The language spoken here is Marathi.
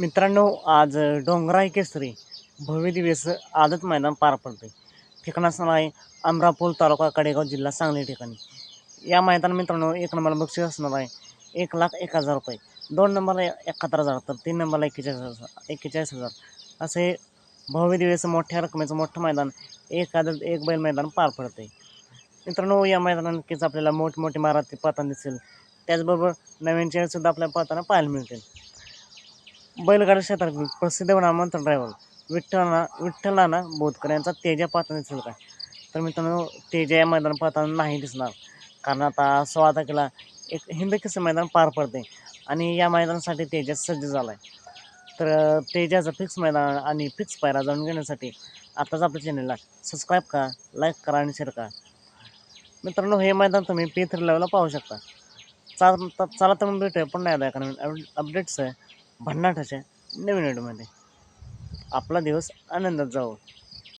मित्रांनो आज डोंगराय केसरी भव्य दिवस आदत मैदान पार पडते ठिकाण असणार आहे अमरापूर तालुका कडेगाव जिल्हा सांगली ठिकाणी. या मैदान मित्रांनो एक नंबरला बक्षीस असणार आहे एक लाख एक हजार रुपये. दोन नंबरला एकाहत्तर हजार तर तीन नंबरला एक्केचाळीस हजार एक्केचाळीस हजार. असे भव्य दिवस मोठ्या रकमेचं मोठं मैदान एक आदत एक बैल मैदान पार पडते मित्रांनो या मैदानात नक्कीच आपल्याला मोठमोठी माराती पाहताना दिसेल. त्याचबरोबर नवीन चेअरसुद्धा आपल्याला पाहताना पाहायला मिळतील. बैलगाडी क्षेत्रात प्रसिद्ध नामंत ड्रायव्हर विठ्ठलना विठ्ठलाना बोधकर यांचा तेजा पाहताना दिसेल का? तर मित्रांनो तेजा या मैदान पाहताना नाही दिसणार. कारण आता सोळा तारखेला एक हिंद मैदान पार पडते आणि या मैदानासाठी तेजा सज्ज झाला आहे तर तेजाचं फिक्स मैदान आणि फिक्स पायरा जाणून घेण्यासाठी आताच आपल्या चॅनलला सबस्क्राईब करा लाईक करा आणि शेअर करा. मित्रांनो हे मैदान तुम्ही पी थ्री लेवलला पाहू शकता. चाल चला तर मग भेटूया पुन्हा एकदा. कारण नवीन अपडेट्स आहे. भन्नाटाच्या नवीन व्हिडिओमध्ये आपला दिवस आनंदात जावो.